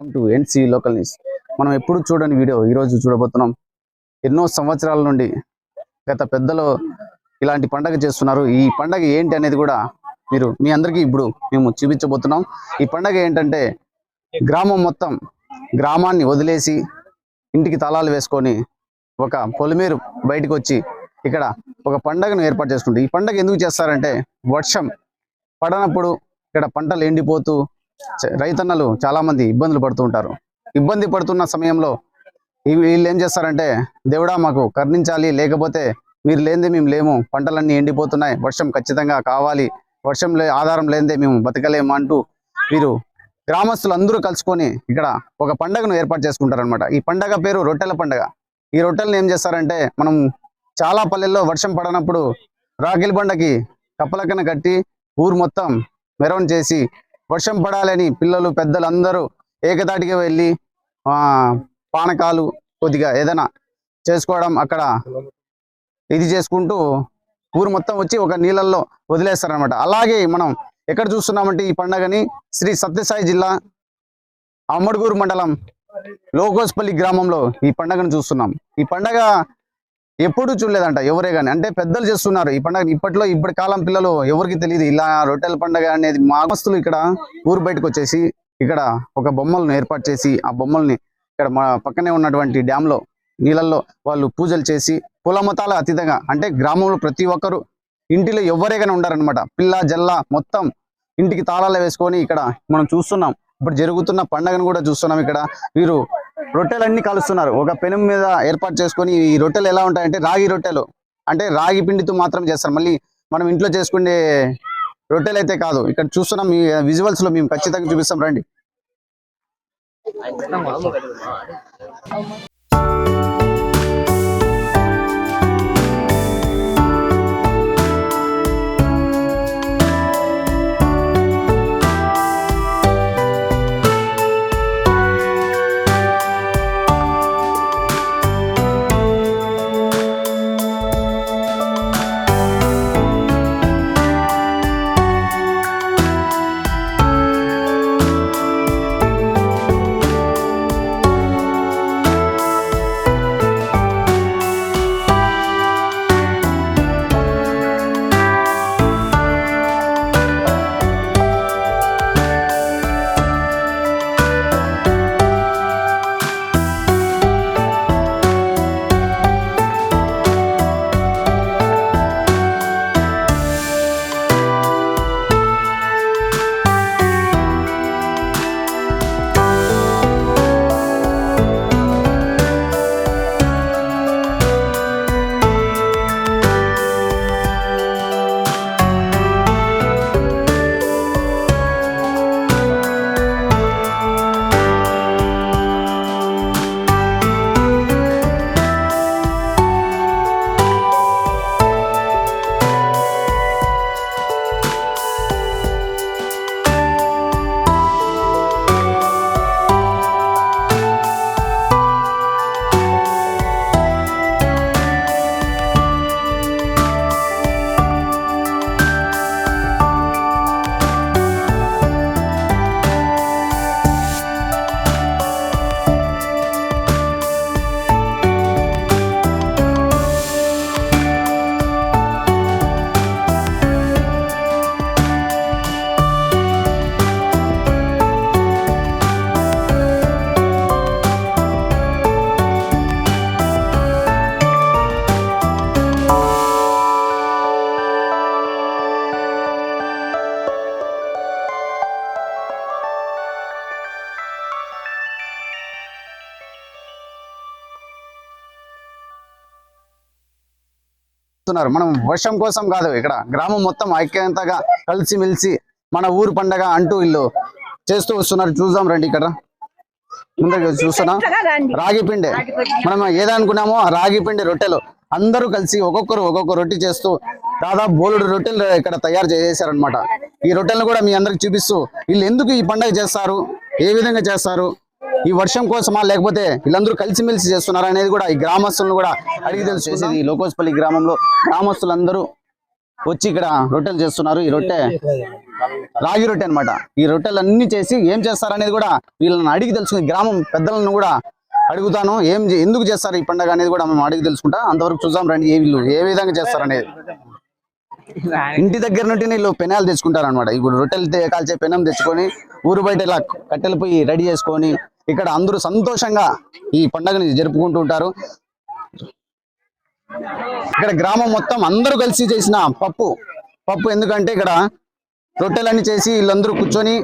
Welcome to NC local news మనం ఎప్పుడు చూడని వీడియో ఈరోజు చూడబోతున్నాం. ఎన్నో సంవత్సరాల నుండి గత పెద్దలు ఇలాంటి పండగ చేస్తున్నారు. ఈ పండగ ఏంటి అనేది కూడా మీరు మీ అందరికీ ఇప్పుడు మేము చూపించబోతున్నాం. ఈ పండగ ఏంటంటే గ్రామం మొత్తం గ్రామాన్ని వదిలేసి ఇంటికి తాళాలు వేసుకొని ఒక పొలిమేరు బయటకు వచ్చి ఇక్కడ ఒక పండగను ఏర్పాటు చేసుకుంటారు ఈ పండగ ఎందుకు చేస్తారంటే వర్షం పడనప్పుడు ఇక్కడ పంటలు ఎండిపోతూ రైతన్నలు చాలా మంది ఇబ్బందులు పడుతూ ఉంటారు. ఇబ్బంది పడుతున్న సమయంలో వీళ్ళు ఏం చేస్తారంటే దేవుడా మాకు కర్ణించాలి లేకపోతే మీరు లేనిదే మేము లేము పంటలన్నీ ఎండిపోతున్నాయి వర్షం ఖచ్చితంగా కావాలి వర్షం లే ఆధారం లేనిదే మేము బతకలేము అంటూ వీరు గ్రామస్తులు అందరూ కలుసుకొని ఇక్కడ ఒక పండగను ఏర్పాటు చేసుకుంటారనమాట ఈ పండగ పేరు రొట్టెల పండగ. ఈ రొట్టెలను ఏం చేస్తారంటే మనం చాలా పల్లెల్లో వర్షం పడనప్పుడు రాగిలి బండకి కప్పలకన కట్టి ఊరు మొత్తం మెరవన్ చేసి వర్షం పడాలని పిల్లలు పెద్దలు అందరూ ఏకతాటిగా వెళ్ళి ఆ పానకాలు కొద్దిగా ఏదైనా చేసుకోవడం అక్కడ ఇది చేసుకుంటూ ఊరు మొత్తం వచ్చి ఒక నీళ్ళల్లో వదిలేస్తారనమాట అలాగే మనం ఎక్కడ చూస్తున్నామంటే ఈ పండగని శ్రీ సత్యసాయి జిల్లా అమ్మడుగూరు మండలం లోకోస్పల్లి గ్రామంలో ఈ పండగను చూస్తున్నాం. ఈ పండగ ఎప్పుడు చూడలేదంట ఎవరే కానీ అంటే పెద్దలు చేస్తున్నారు. ఈ పండుగ ఇప్పట్లో ఇప్పటి కాలం పిల్లలు ఎవరికి తెలియదు. ఇలా రొట్టెల పండగ అనేది మామస్తులు ఇక్కడ ఊరు బయటకు వచ్చేసి ఇక్కడ ఒక బొమ్మలను ఏర్పాటు చేసి ఆ బొమ్మల్ని ఇక్కడ మా పక్కనే ఉన్నటువంటి డ్యామ్లో నీళ్ళల్లో వాళ్ళు పూజలు చేసి కుల మతాల అతీతంగా అంటే గ్రామంలో ప్రతి ఒక్కరు ఇంటిలో ఎవరేగానే ఉండారనమాట పిల్ల జల్ల మొత్తం ఇంటికి తాళాలు వేసుకొని ఇక్కడ మనం చూస్తున్నాం. ఇప్పుడు జరుగుతున్న పండగను కూడా చూస్తున్నాం ఇక్కడ. వీరు రొట్టెలన్నీ కలుస్తున్నారు. ఒక పెనం మీద ఏర్పాటు చేసుకొని ఈ రొట్టెలు ఎలా ఉంటాయంటే రాగి రొట్టెలు. అంటే రాగి పిండితో మాత్రం చేస్తారు. మళ్ళీ మనం ఇంట్లో చేసుకునే రొట్టెలు అయితే కాదు. ఇక్కడ చూస్తున్నాం మీ విజువల్స్లో మేము ఖచ్చితంగా చూపిస్తాం. రండి. చేస్తున్నారు మనం వర్షం కోసం కాదు ఇక్కడ గ్రామం మొత్తం ఐక్యంతగా కలిసిమెలిసి మన ఊరు పండగ అంటూ వీళ్ళు చేస్తూ వస్తున్నారు. చూద్దాం రండి ఇక్కడ. ముందుగా చూస్తున్నా. రాగి పిండి. మనం ఏదనుకున్నామో ఆ రాగి పిండి రొట్టెలు అందరూ కలిసి ఒక్కొక్కరు ఒక్కొక్క రొట్టె చేస్తూ దాదాపు బోలుడు రొట్టెలు ఇక్కడ తయారు చేసేసారనమాట ఈ రొట్టెలను కూడా మీ అందరికి చూపిస్తూ వీళ్ళు ఎందుకు ఈ పండగ చేస్తారు? ఏ విధంగా చేస్తారు? ఈ వర్షం కోసమా లేకపోతే వీళ్ళందరూ కలిసిమెలిసి చేస్తున్నారు అనేది కూడా ఈ గ్రామస్తులను కూడా అడిగి తెలుసు చేసేది ఈ లోకోస్పల్లి గ్రామంలో గ్రామస్తులందరూ వచ్చి ఇక్కడ రొట్టెలు చేస్తున్నారు. ఈ రొట్టె రాగి రొట్టె అన్నమాట. ఈ రొట్టెలు అన్ని చేసి ఏం చేస్తారనేది కూడా వీళ్ళని అడిగి తెలుసుకుని గ్రామం పెద్దలను కూడా అడుగుతాను. ఏం చే- ఎందుకు చేస్తారు ఈ పండగ అనేది కూడా మేము అడిగి తెలుసుకుంటా. అంతవరకు చూద్దాం రండి. ఏ వీళ్ళు ఏ విధంగా చేస్తారు అనేది. ఇంటి దగ్గర నుండి వీళ్ళు పెనాలు తెచ్చుకుంటారు అనమాట ఇప్పుడు రొట్టెలు కాల్చే పెనం తెచ్చుకొని ఊరు బయట ఇలా కట్టెలు పోయి రెడీ చేసుకొని ఇక్కడ అందరూ సంతోషంగా ఈ పండుగని జరుపుకుంటూ ఉంటారు. ఇక్కడ గ్రామం మొత్తం అందరూ కలిసి చేసిన పప్పు. పప్పు ఎందుకంటే ఇక్కడ రొట్టెలన్నీ చేసి వీళ్ళందరూ కూర్చొని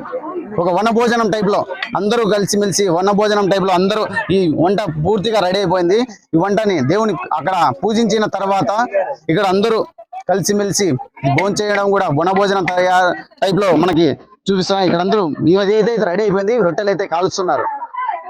ఒక వన భోజనం లో అందరూ కలిసిమెలిసి వన భోజనం లో అందరూ ఈ వంట పూర్తిగా రెడీ అయిపోయింది. ఈ వంటని దేవుని అక్కడ పూజించిన తర్వాత ఇక్కడ అందరూ కలిసిమెలిసి భోంచేయడం కూడా వన భోజనం తయారు టైప్లో మనకి చూపిస్తున్నాం ఇక్కడ అందరూ ఏదైతే రెడీ అయిపోయింది రొట్టెలు అయితే కాలుస్తున్నారు.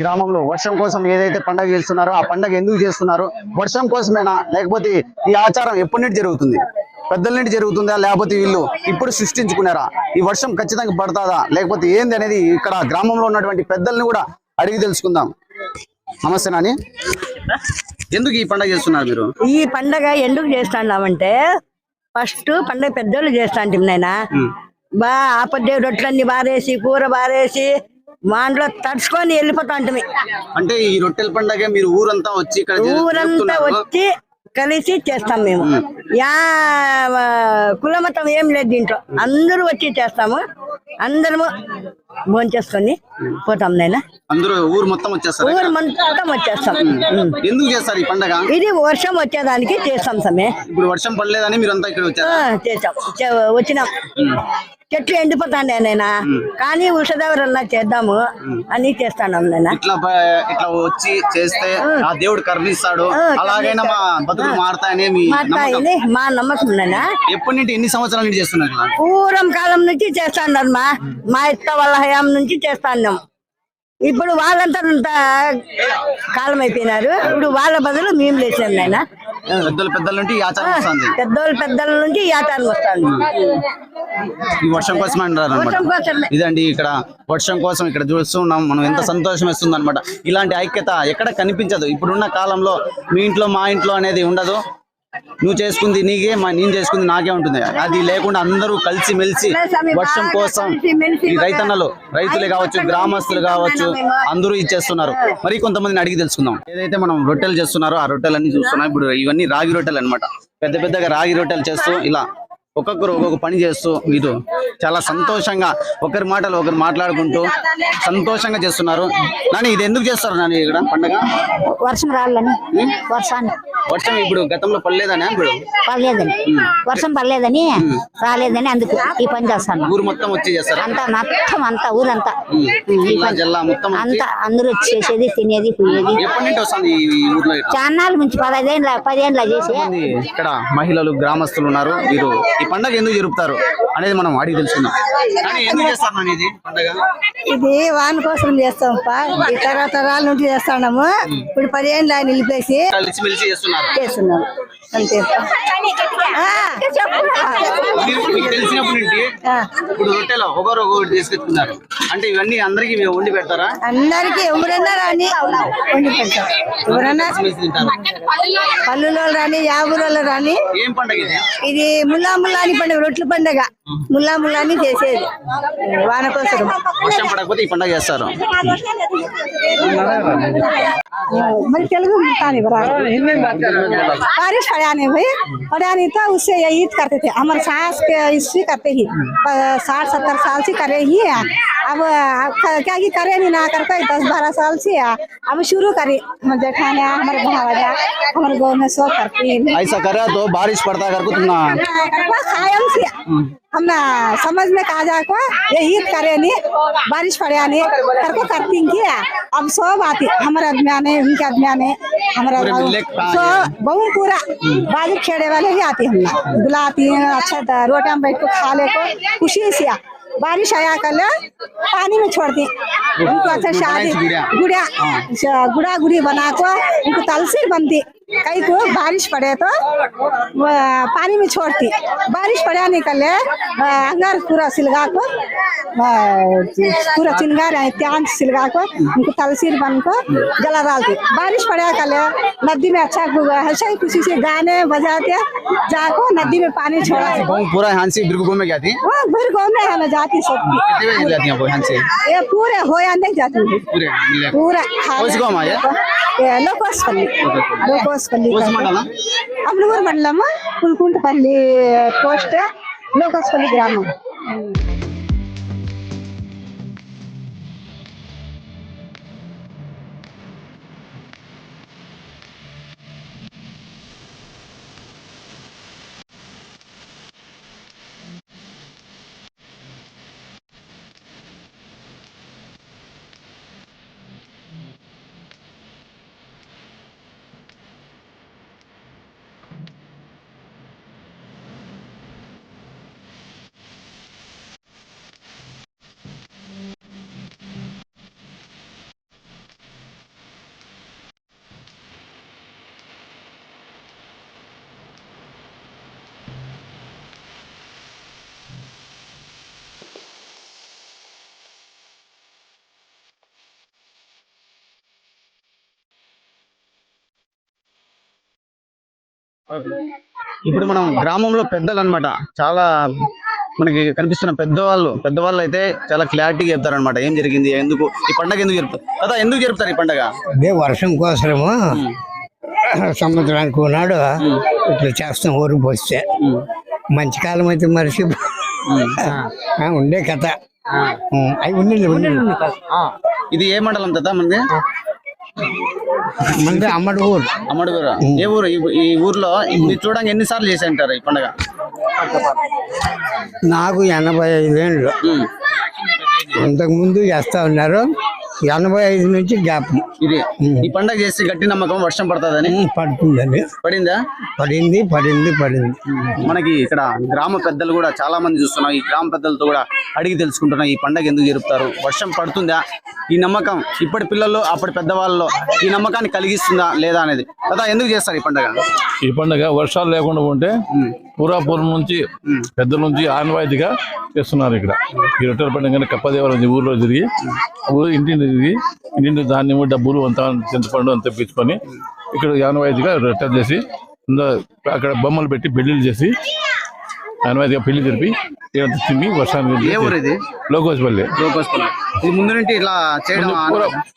గ్రామంలో వర్షం కోసం ఏదైతే పండగ చేస్తున్నారో ఆ పండగ ఎందుకు చేస్తున్నారు? వర్షం కోసమేనా? లేకపోతే ఈ ఆచారం ఎప్పటి నుండి జరుగుతుంది? పెద్దల నుండి జరుగుతుందా? లేకపోతే వీళ్ళు ఇప్పుడు సృష్టించుకున్నారా? ఈ వర్షం ఖచ్చితంగా పడుతుందా? లేకపోతే ఏంది అనేది ఇక్కడ గ్రామంలో ఉన్నటువంటి పెద్దల్ని కూడా అడిగి తెలుసుకుందాం. నమస్తే నాని. ఎందుకు ఈ పండగ చేస్తున్నారు మీరు? ఈ పండగ ఎందుకు చేస్తాండామంటే ఫస్ట్ పండగ పెద్దోళ్ళు చేస్తాంటి నాయన. బా ఆపద్దే రొట్లన్నీ బారేసి కూర బారేసి మాంట్లో తడుచుకొని వెళ్ళిపోతా ఉంటుంది అంటే ఈ రొట్టెల పండగ మీరు ఊరంతా వచ్చి ఊరంతా. వచ్చి కలిసి చేస్తాం మేము. యా కులమతం ఏం లేదు దీంట్లో. అందరూ వచ్చి చేస్తాము. అందరము భోంచేసుకొని పోతాం నాయన. అందరూ ఊరు మొత్తం వచ్చేస్తారు ఊరు మొత్తం వచ్చేస్తాం. ఎందుకు చేస్తారు ఈ పండగ? ఇది వర్షం వచ్చేదానికి చేస్తాం సమే. ఇప్పుడు వర్షం పడలేదని మీరంతా ఇక్కడ వచ్చారు? చేసాం. వచ్చినాం. చెట్లు ఎండిపోతాండే నేను కానీ ఉషదేవరన్నా చేద్దాము అని చేస్తాను నేను. ఇట్లా ఇట్లా వచ్చి చేస్తే ఆ. దేవుడు కరుణిస్తాడు. అలాగైనా మా బతుకులు మారుతాయని మీ మా నమ్మకం నేనా ఎప్పటి నుండి ఎన్ని సంవత్సరాల చేస్తున్నారు ఇలా? పూర్వం కాలం నుంచి చేస్తాను మా. మా ఇత్త వాళ్ళ హయాం నుంచి చేస్తాన్నాం. ఇప్పుడు వాళ్ళంతా కాలం అయిపోయినారు. ఇప్పుడు వాళ్ళ బదులు మేము లేచాం నాయన. పెద్దలు పెద్దల నుండి ఈ ఆచారం వస్తుంది. పెద్దోళ్ళు పెద్దల నుంచి ఈ వర్షం కోసం అంటారు అనమాట ఇదండి ఇక్కడ వర్షం కోసం ఇక్కడ చూస్తున్నాం మనం ఎంత సంతోషం ఇస్తుంది అనమాట ఇలాంటి ఐక్యత ఎక్కడ కనిపించదు. ఇప్పుడున్న కాలంలో మీ ఇంట్లో మా ఇంట్లో అనేది ఉండదు. నువ్వు చేసుకుంది నీకే మా నేను చేసుకుంది నాకే ఉంటుంది. అది లేకుండా అందరూ కలిసి మెలిసి వర్షం కోసం ఈ రైతన్నలు రైతులే కావచ్చు గ్రామస్తులు కావచ్చు అందరూ ఇచ్చేస్తున్నారు. మరి కొంతమందిని అడిగి తెలుసుకుందాం. ఏదైతే మనం రొట్టెలు చేస్తున్నారో ఆ రొట్టెలు అన్ని చూస్తున్నాం. ఇప్పుడు ఇవన్నీ రాగి రొట్టెలు అన్నమాట. పెద్ద పెద్దగా రాగి రొట్టెలు చేస్తూ ఇలా ఒక్కొక్కరు ఒక్కొక్క పని చేస్తూ ఇది చాలా సంతోషంగా ఒకరి మాటలు ఒకరు మాట్లాడుకుంటూ సంతోషంగా చేస్తున్నారు. నాని ఇది ఎందుకు చేస్తారు నాని ఇక్కడ పండగ? వర్షం రాలని వర్షాన్ని. వర్షం ఇప్పుడు గతంలో పడలేదని ఇప్పుడు పడలేదని వర్షం పడలేదని రాలేదని అందుకు ఈ పని చేస్తాను. ఊరు మొత్తం వచ్చి చేస్తారా? అంతా మొత్తం అంతా ఊరంతా. జిల్లా మొత్తం అంతా అందరూ చేసేది తినేది పోయేది? చాన్నాళ్ళ నుంచి పదహైదేళ్ళ పదేళ్ళ చేసి ఇక్కడ మహిళలు గ్రామస్తులు ఉన్నారు. వీరు ఈ పండగ ఎందుకు జరుపుతారు అనేది మనం అడిగి తెలుసుకుందాం. కానీ ఎందుకు చేస్తారు నాని ఇది పండగ? ఇది వాని కోసం చేస్తాం తరతరాల నుంచి చేస్తున్నాము ఇప్పుడు పదిహేను ఆయన నిలిపేసి కలిసిమెలిసి చేస్తున్నారు. చేస్తున్నాము అంతే. ఇప్పుడు రొట్టెలో ఒకరు ఒకటి తీసుకెళ్తున్నారు అంటే ఇవన్నీ అందరికి వండి పెడతారా? అందరికి ఎవరన్నా రాని వండి పెడతాం. ఎవరన్నా పల్లెలో రాని రాని. ఏం పండగ ఇది? ఇది ముల్లా ముల్లాని పండుగ రొట్టెల పండుగ. ముల్లా ముల్లాని చేసేది. వాన కోసం వర్షం పడకపోతే ఈ పండగ చేస్తారు. मैं तेलुगु में नहीं बराबर। अरे हरियाणी भाई। हरियाणी तो था उससे यही करते थे। हमारे सास के इसी करते ही साठ सत्तर साल से करे ही है। अब क्या की करे नहीं ना करते दस बारह साल से अब शुरू करे मुझे जेठाना हमारे भावजा हमारे गाँव में सब करते। ऐसा करे तो बारिश पड़ता कर कुछ ना। हाँ, खाए हम ना समझ में कहा जा को ये ईद करे नहीं बारिश पड़े नहीं करके करती हैं। अब सब आती हमारे अभियान है उनके अभियान है हमारा का- तो बहु पूरा बाजू खेड़े वाले ही आती हम ना बुलाती हैं अच्छा रोटा में बैठ को खा ले को खुशी से बारिश आया कल पानी में छोड़ती उनको अच्छा शादी गुड़िया। गुड़िया गुड़ा गुड़ी बना को उनको तलसीर बनती कई को बारिश पड़े तो पानी में छोड़ती। बारिश पड़ा निकले अंगार पूरा सिलगा को पूरा चिंगार है त्यान सिलगा को उनको तलसीर बन को जला डालती। बारिश पड़ा कल नदी में अच्छा ऐसा ही खुशी से गाने बजाते जाको नदी में पानी छोड़ा। पूरा यहाँ से घूमे गया थी हाँ? फिर में हम जाती बजे जाती हैं वो यहाँ से ये पूरे हो अंदर जाती। पूरे पूरा कौन सी ಲೋಕಸ್ಪಲ್ಲಿ ಅಮ್ಲೂರು ಮಂಡಲಮ್ಮ ಕುಲ್ಕುಂಟಪಲ್ಲಿ ಪೋಸ್ಟ್ ಲೋಕಸ್ಪಲ್ಲಿ ಗ್ರಾಮ. ఇప్పుడు మనం గ్రామంలో పెద్దలు అన్నమాట చాలా మనకి కనిపిస్తున్న పెద్దవాళ్ళు పెద్దవాళ్ళు అయితే చాలా క్లారిటీగా చెప్తారు అనమాట ఏం జరిగింది ఎందుకు ఈ పండగ ఎందుకు జరుపుతారు కదా ఎందుకు జరుపుతారు ఈ పండగ? అదే వర్షం కోసము సంవత్సరానికి ఉన్నాడు ఇట్లా చేస్తాం ఊరికి పోస్తే. మంచి కాలం అయితే మనిషి ఉండే కథ. అవి ఇది ఏ మండలం కదా మంది మంది అమ్మడి ఊరు. అమ్మడుగురు ఏ ఊరు? ఈ- ఊర్లో మీరు చూడండి ఎన్నిసార్లు చేసి అంటారు ఈ పండగ? నాకు ఎనభై ఐదేళ్ళు. ఉమ్. ఇంతకు ముందు చేస్తా ఉన్నారు. ఎనభై ఐదు నుంచి గ్యాప్. ఇది. ఈ పండగ చేసి గట్టి నమ్మకం వర్షం పడుతుందని? పడుతుందని పడిందా? పడింది పడింది పడింది. మనకి ఇక్కడ గ్రామ పెద్దలు కూడా చాలా మంది చూస్తున్నాం. ఈ గ్రామ పెద్దలతో కూడా అడిగి తెలుసుకుంటున్నాం ఈ పండగ ఎందుకు జరుపుతారు. వర్షం పడుతుందా? ఈ నమ్మకం ఇప్పటి పిల్లలు అప్పటి పెద్దవాళ్ళలో ఈ నమ్మకాన్ని కలిగిస్తుందా లేదా అనేది. కదా ఎందుకు చేస్తారు ఈ పండగ? ఈ పండుగ వర్షాలు లేకుండా ఉంటే పూర్వాపురం నుంచి పెద్దల నుంచి ఆనవాయితీగా చేస్తున్నారు ఇక్కడ. ఈ రొట్టెల పండుగ కప్పదేవాల ఉంది ఊర్లో తిరిగి ఊరు ఇంటిని తిరిగి ఇంటింటి ధాన్యము డబ్బులు అంతా చింతపండు అంతా తెప్పించుకొని ఇక్కడ ఆనవాయితీగా రొట్టెలు చేసి అక్కడ బొమ్మలు పెట్టి పెళ్ళిళ్ళు చేసి ఆనవాయితీగా పెళ్ళి జరిపి ఊరు ఇది? లోకోస్పల్లి లోకోస్పల్లి ఇది ముందు నుండి ఇలా చేయడం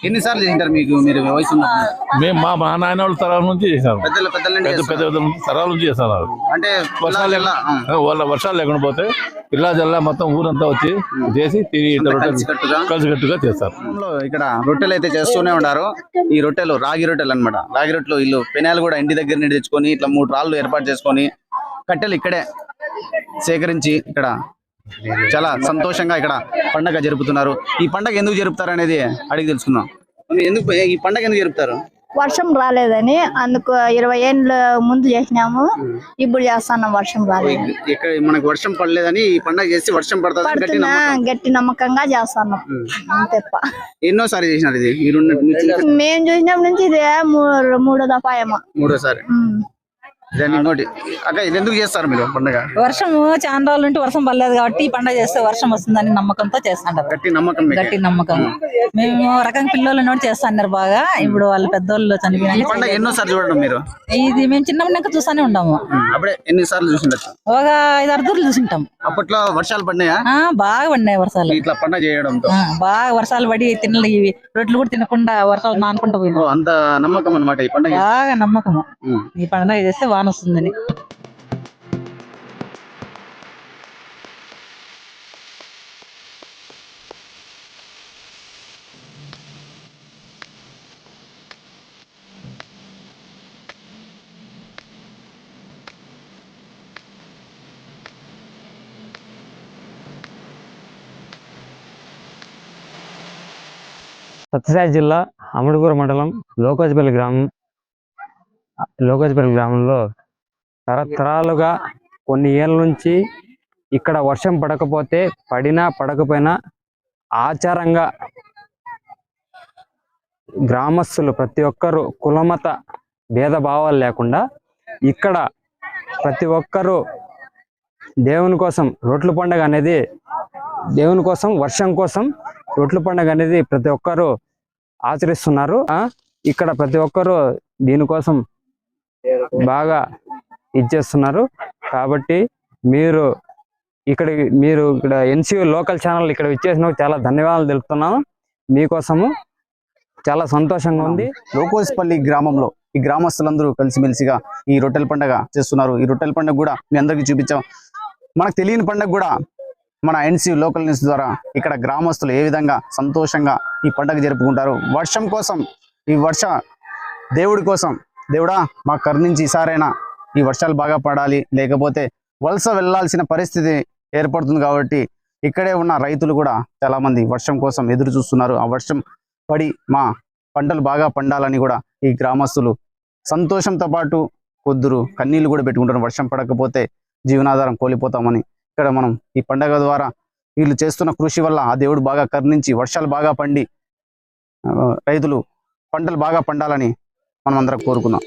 ఎన్నిసార్లు చేసింటారు మీకు మీరు వయసు? మేము మా మా నాయన వాళ్ళ తరాల నుంచి చేశారు పెద్దల పెద్ద పెద్ద తరాల నుంచి చేస్తున్నారు. అంటే వర్షాలు వాళ్ళ వర్షాలు లేకుండా పోతే పిల్లా జల్లా మొత్తం ఊరంతా వచ్చి చేసి తిరిగి ఇట్లా కలిసికట్టుగా? చేస్తారు. ఇక్కడ రొట్టెలు అయితే చేస్తూనే ఉన్నారు ఈ రొట్టెలు రాగి రొట్టెలు అన్నమాట. రాగి రొట్టెలు ఇల్లు పెనాలు కూడా ఇంటి దగ్గర నుండి తెచ్చుకొని ఇట్లా మూడు రాళ్ళు ఏర్పాటు చేసుకొని కట్టెలు ఇక్కడే సేకరించి ఇక్కడ చాలా సంతోషంగా ఇక్కడ పండగ జరుపుతున్నారు. ఈ పండగ ఎందుకు జరుపుతారు అనేది అడిగి తెలుసుకుందాం. ఎందుకు ఈ పండగ ఎందుకు జరుపుతారు? వర్షం రాలేదని అందుకు ఇరవై ఏళ్ళ ముందు చేసినాము. ఇప్పుడు చేస్తున్నాం వర్షం రాలేదు. ఇక్కడ మనకు వర్షం పడలేదని ఈ పండగ చేసి వర్షం పడుతుంది గట్టి నమ్మకంగా చేస్తున్నాం. అంతేప్ప. ఎన్నోసారి చేసినారు ఇది? మీరు మేము చూసినప్పటి నుంచి ఇదే మూడు మూడో దఫాయమా మూడోసారి. దాన్ని ఇంకోటి. అక్క ఇది ఎందుకు చేస్తారు మీరు పండగ? వర్షము చాలా రోజుల నుండి వర్షం పడలేదు కాబట్టి ఈ పండగ చేస్తే వర్షం వస్తుందని నమ్మకంతో చేస్తాంటారు. గట్టి నమ్మకం మీకు. గట్టి నమ్మకం. మేము రకం పిల్లలు ఉన్నోడు చేస్తాన్నారు బాగా. ఇప్పుడు వాళ్ళ పెద్దోళ్ళు ఈ చనిపోయినాక పండగ ఎన్నోసార్లు చూడడం మీరు? ఇది మేము చిన్నప్పటినాక చూస్తానే ఉన్నాము అప్పుడే ఎన్నిసార్లు చూసిండొచ్చు? ఒక ఐదు అర్ధులు చూసింటాం. అప్పట్లో వర్షాలు పడినాయా? బాగా పడినాయి వర్షాలు. ఇట్లా పండగ చేయడంతో. బాగా వర్షాలు పడి తినలు ఇవి రొట్టెలు కూడా తినకుండా వర్షాలు నానుకుంటూ ఓ, పోయినాం అంత నమ్మకం అన్నమాట ఈ పండగ. బాగా నమ్మకము. ఉమ్. ఈ పండగ చేస్తే వాన వస్తుందని సత్యసాయి జిల్లా అమడుగుర మండలం లోకాజ్పల్లి గ్రామం లోకోజపల్లి గ్రామంలో తరతరాలుగా కొన్ని ఏళ్ళ నుంచి ఇక్కడ వర్షం పడకపోతే పడినా పడకపోయినా ఆచారంగా గ్రామస్తులు ప్రతి ఒక్కరు కులమత భేదభావాలు లేకుండా ఇక్కడ ప్రతి ఒక్కరూ దేవుని కోసం రొట్లు పండుగ అనేది దేవుని కోసం వర్షం కోసం రొట్లు పండుగ అనేది ప్రతి ఒక్కరూ ఆచరిస్తున్నారు. ఆ ఇక్కడ ప్రతి ఒక్కరూ దీనికోసం బాగా ఇచ్చేస్తున్నారు. కాబట్టి మీరు ఇక్కడ మీరు ఇక్కడ ఎన్సియు లోకల్ ఛానల్ ఇక్కడ ఇచ్చేసిన చాలా ధన్యవాదాలు తెలుపుతున్నాను. మీకోసము చాలా సంతోషంగా ఉంది. లోకోస్పల్లి గ్రామంలో ఈ గ్రామస్తులందరూ కలిసిమెలిసిగా ఈ రొట్టెల పండుగ చేస్తున్నారు. ఈ రొట్టెల పండుగ కూడా మీ అందరికీ చూపించాం. మనకు తెలియని పండుగ కూడా మన ఎన్సీ లోకల్ న్యూస్ ద్వారా ఇక్కడ గ్రామస్తులు ఏ విధంగా సంతోషంగా ఈ పండుగ జరుపుకుంటారు. వర్షం కోసం ఈ వర్ష దేవుడి కోసం దేవుడా మా కరుణించి ఈసారైనా ఈ వర్షాలు బాగా పడాలి. లేకపోతే వలస వెళ్ళాల్సిన పరిస్థితి ఏర్పడుతుంది కాబట్టి ఇక్కడే ఉన్న రైతులు కూడా చాలా మంది వర్షం కోసం ఎదురు చూస్తున్నారు. ఆ వర్షం పడి మా పంటలు బాగా పండాలని కూడా ఈ గ్రామస్తులు సంతోషంతో పాటు కొద్దురు కన్నీళ్ళు కూడా పెట్టుకుంటారు వర్షం పడకపోతే జీవనాధారం కోల్పోతామని ఇక్కడ మనం ఈ పండగ ద్వారా వీళ్ళు చేస్తున్న కృషి వల్ల ఆ దేవుడు బాగా కరుణించి వర్షాలు బాగా పండి రైతులు పంటలు బాగా పండాలని మనం అందరం కోరుకుందాం.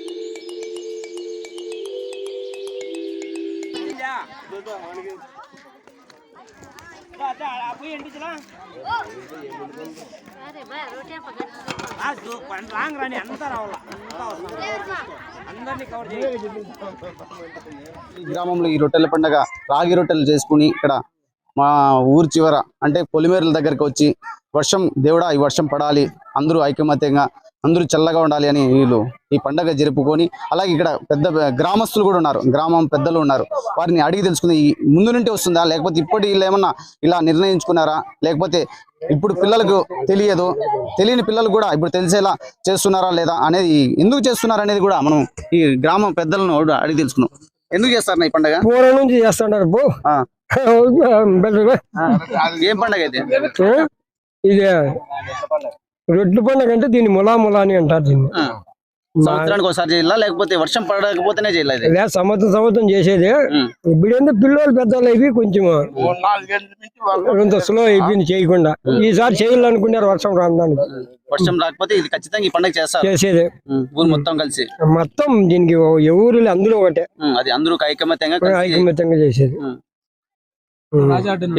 గ్రామంలో ఈ రొట్టెల పండగ రాగి రొట్టెలు చేసుకుని ఇక్కడ మా ఊరు చివర అంటే పొలిమేరల దగ్గరికి వచ్చి వర్షం దేవుడా ఈ వర్షం పడాలి. అందరూ ఐకమత్యంగా అందరూ చల్లగా ఉండాలి అని వీళ్ళు ఈ పండగ జరుపుకొని అలాగే ఇక్కడ పెద్ద గ్రామస్తులు కూడా ఉన్నారు. గ్రామం పెద్దలు ఉన్నారు. వారిని అడిగి తెలుసుకుంది. ఈ ముందు నుండి వస్తుందా? లేకపోతే ఇప్పటి వీళ్ళు ఏమన్నా ఇలా నిర్ణయించుకున్నారా? లేకపోతే ఇప్పుడు పిల్లలకు తెలియదు. తెలియని పిల్లలు కూడా ఇప్పుడు తెలిసేలా చేస్తున్నారా లేదా అనేది ఎందుకు చేస్తున్నారు అనేది కూడా మనం ఈ గ్రామం పెద్దలను అడిగి తెలుసుకున్నాం ఎందుకు చేస్తారు ఈ పండగ? పూర్వం నుంచి చేస్తున్నారు ఏం పండగ అయితే? ఇది. రొట్టె పండుగ అంటే దీన్ని ములా ములా అని అంటారు దీన్ని. సంవత్సరానికి ఒకసారి చేయాలా? లేకపోతే వర్షం పడకపోతేనే సంవత్సరం సంవత్సరం చేసేది. ఉం. ఇప్పుడు ఏంటో పిల్లలు పెద్దలు అయిపోయి కొంచెం కొంత స్లో అయిపోయింది చేయకుండా. ఈసారి చేయాలనుకున్నారు వర్షం రావడానికి. వర్షం రాకపోతే ఇది ఖచ్చితంగా ఈ పండగ చేస్తారు. చేసేది. ఊరు మొత్తం కలిసి. మొత్తం దీనికి ఎవరు అందరూ ఒకటే. అది అందరూ ఐకమత్యంగా ఐకమత్యంగా చేసేది.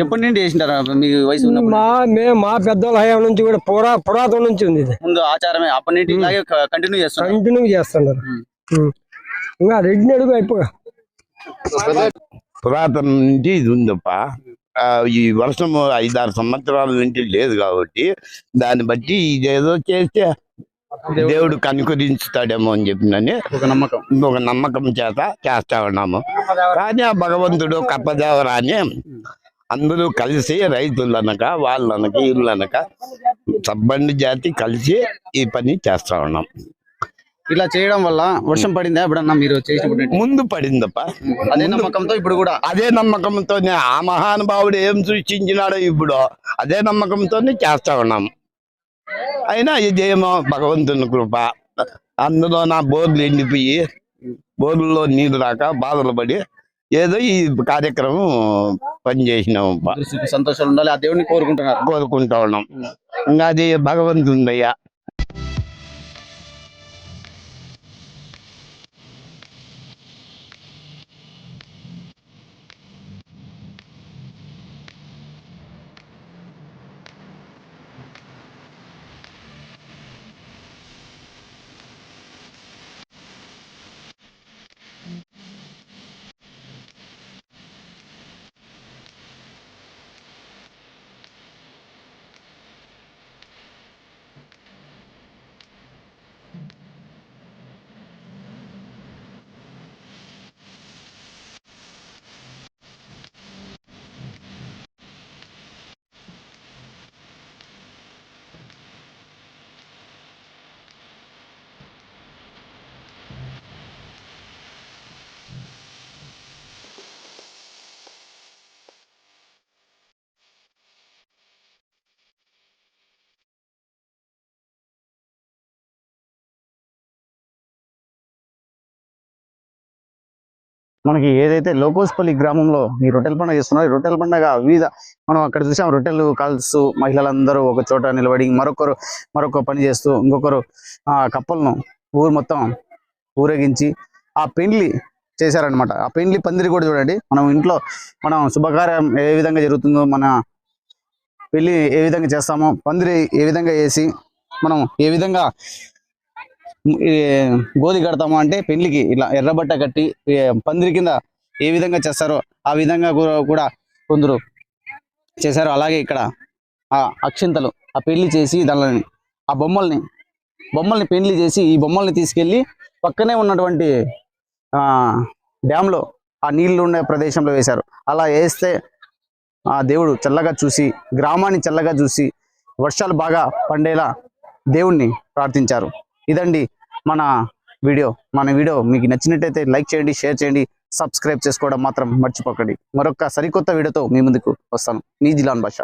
ఎప్పటి నుండి చేసింటారా? మీ వయసు ఉన్నప్పుడు మా మేము మా పెద్దల హయాం నుంచి కూడా పురా పురాతన నుంచి ఉంది ఇది. ముందు ఆచారమే అప్పటి నుండి ఇలాగే కంటిన్యూ చేస్తున్నారు కంటిన్యూ చేస్తున్నారు. ఇంకా రెడ్డి అడుగు అయిపోయా పురాతనం నుంచి ఇది ఉందప్ప. ఆ, ఈ వర్షం ఐదారు సంవత్సరాల నుంచి లేదు కాబట్టి దాన్ని బట్టి ఇదేదో చేస్తే దేవుడు కనుకరించుతాడేమో అని చెప్పినని ఒక నమ్మకం. ఒక నమ్మకం చేత చేస్తా ఉన్నాము కానీ ఆ భగవంతుడు కప్పదేవరా అని అందరూ కలిసి రైతులనక వాళ్ళనక వీళ్ళనక సబ్బండి జాతి కలిసి ఈ పని చేస్తా ఉన్నాం ఇలా చేయడం వల్ల వర్షం పడిందా? ఎప్పుడన్నా మీరు చేసినప్పుడు ముందు పడిందప్ప. అదే నమ్మకంతో ఇప్పుడు కూడా? అదే నమ్మకంతోనే ఆ మహానుభావుడు ఏం సృష్టించినాడో ఇప్పుడు అదే నమ్మకంతోనే చేస్తా ఉన్నాం అయినా ఇదేమో భగవంతుని కృప. అందులో నా బోర్లు ఎండిపోయి బోర్లలో నీళ్ళు రాక బాధలు పడి ఏదో ఈ కార్యక్రమం పనిచేసినాం అందరూ సుఖ సంతోషాలు ఉండాలి. ఆ దేవుడిని కోరుకుంటున్నారు. కోరుకుంటా ఉన్నాం. ఇంకా అది భగవంతుందయ్యా మనకి ఏదైతే లోకోస్పల్లి గ్రామంలో ఈ రొట్టెల పండుగ చేస్తున్నారో ఈ రొట్టెల పండుగ వివిధ మనం అక్కడ చూసాం. రొట్టెలు కాల్స్తూ మహిళలందరూ ఒక చోట నిలబడి మరొకరు మరొక పని చేస్తూ ఇంకొకరు ఆ కప్పలను ఊరు మొత్తం ఊరేగించి ఆ పెండ్లి చేశారనమాట ఆ పెండ్లి పందిరి కూడా చూడండి. మనం ఇంట్లో మనం శుభకార్యం ఏ విధంగా జరుగుతుందో మన పెళ్ళి ఏ విధంగా చేస్తామో పందిరి ఏ విధంగా వేసి మనం ఏ విధంగా గోధి కడతాము అంటే పెళ్ళికి ఇలా ఎర్రబట్ట కట్టి పందిరి కింద ఏ విధంగా చేస్తారో ఆ విధంగా కూడా కొందరు చేశారు. అలాగే ఇక్కడ ఆ అక్షింతలు ఆ పెళ్ళి చేసి దానిని ఆ బొమ్మల్ని బొమ్మల్ని పెళ్ళి చేసి ఈ బొమ్మల్ని తీసుకెళ్ళి పక్కనే ఉన్నటువంటి ఆ ఆ నీళ్ళు ఉండే ప్రదేశంలో వేశారు. అలా వేస్తే ఆ దేవుడు చల్లగా చూసి గ్రామాన్ని చల్లగా చూసి వర్షాలు బాగా పండేలా దేవుణ్ణి ప్రార్థించారు. ఇదండి మన వీడియో. మన వీడియో మీకు నచ్చినట్టయితే లైక్ చేయండి షేర్ చేయండి సబ్స్క్రైబ్ చేసుకోవడం మాత్రం మర్చిపోకండి. మరొక సరికొత్త వీడియోతో మీ ముందుకు వస్తాను. మీ జిలాన్ భాష